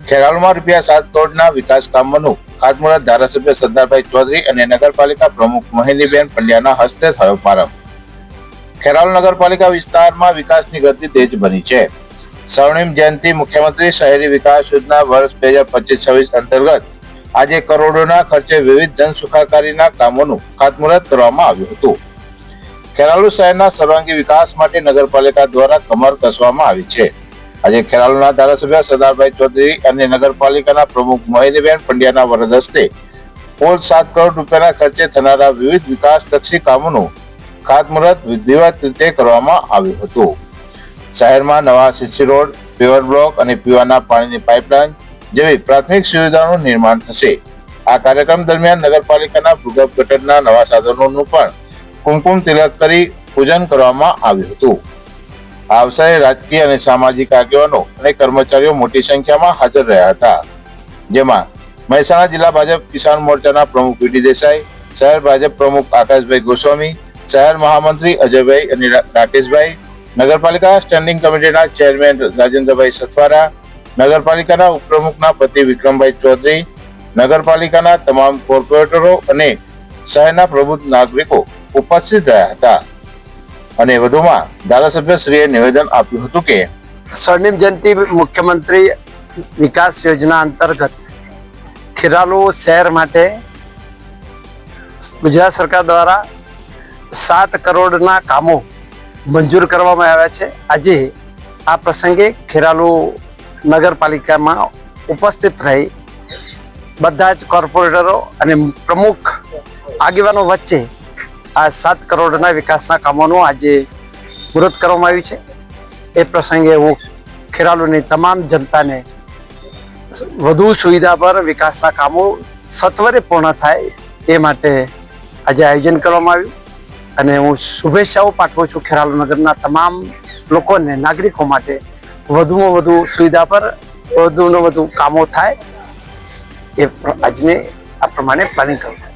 ખેરાલુમાં રૂપિયા સાત કરોડના વિકાસ કામોનું ખાતમુહૂર્ત ધારાસભ્ય સરદારભાઈ ચૌધરી અને નગરપાલિકા પ્રમુખ મોહિનીબેન પંડ્યાના હસ્તે થયો પ્રારંભ. ખેરાલુ નગરપાલિકા વિસ્તારમાં વિકાસની ગતિ તેજ બની છે. સ્વર્ણિમ જયંતિ મુખ્યમંત્રી શહેરી વિકાસ યોજના વર્ષ બે હજાર પચીસ છવ્વીસ અંતર્ગત આજે કરોડોના ખર્ચે વિવિધ જન સુખાકારીના કામોનું ખાતમુહૂર્ત કરવામાં આવ્યું હતું. ખેરાલુ શહેરના સર્વાંગી વિકાસ માટે નગરપાલિકા દ્વારા કમર કસવામાં આવી છે. આજે ખેરાલુના ધારાસભ્ય સરદારભાઈ ચૌધરી અને નગરપાલિકાના પ્રમુખ મહેન્દ્રબેન પંડ્યાના વરદ હસ્તે કુલ સાત કરોડ રૂપિયાના ખર્ચે થનારા વિવિધ વિકાસલક્ષી કામોનું ખાતમુહૂર્ત વિધિવત રીતે કરવામાં આવ્યું હતું. શહેરમાં નવા સીસી રોડ પેવર બ્લોક અને પીવાના પાણીની પાઇપલાઇન જેવી પ્રાથમિક સુવિધાઓનું નિર્માણ થશે. આ કાર્યક્રમ દરમિયાન નગરપાલિકાના ભૂગર્ભ ગટરના નવા સાધનોનું પણ કુમકુમ તિલક કરી પૂજન કરવામાં આવ્યું હતું. આ અવસરે રાજકીય અને સામાજિક આગેવાનો અને કર્મચારીઓ મોટી સંખ્યામાં હાજર રહ્યા હતા. જેમાં મહેસાણા જિલ્લા ભાજપ કિસાન મોરચાના પ્રમુખ વીડી દેસાઈ, શહેર ભાજપ પ્રમુખ આકાશભાઈ ગોસ્વામી, શહેર મહામંત્રી અજયભાઈ અને રાકેશભાઈ, નગરપાલિકા સ્ટેન્ડિંગ કમિટીના ચેરમેન રાજેન્દ્રભાઈ સથવારા, નગરપાલિકાના ઉપપ્રમુખના પતિ વિક્રમભાઈ ચૌધરી, નગરપાલિકાના તમામ કોર્પોરેટરો અને શહેરના પ્રબુદ્ધ નાગરિકો ઉપસ્થિત રહ્યા હતા. અને વધુમાં ધારાસભ્યશ્રીએ નિવેદન આપ્યું હતું કે સ્વર્ણિમ જયંતિ મુખ્યમંત્રી વિકાસ યોજના અંતર્ગત ખેરાલુ શહેર માટે ગુજરાત સરકાર દ્વારા સાત કરોડના કામો મંજૂર કરવામાં આવ્યા છે. આજે આ પ્રસંગે ખેરાલુ નગરપાલિકામાં ઉપસ્થિત રહી બધા જ કોર્પોરેટરો અને પ્રમુખ આગેવાનો વચ્ચે આ સાત કરોડના વિકાસના કામોનું આજે મુહૂર્ત કરવામાં આવ્યું છે. એ પ્રસંગે હું ખેરાલુની તમામ જનતાને વધુ સુવિધા પર વિકાસના કામો સત્વરે પૂર્ણ થાય એ માટે આજે આયોજન કરવામાં આવ્યું. અને હું શુભેચ્છાઓ પાઠવું છું ખેરાલુ નગરના તમામ લોકોને, નાગરિકો માટે વધુમાં વધુ સુવિધા પર વધુને વધુ કામો થાય એ આજને આ પ્રમાણે પ્લાનિંગ કરવું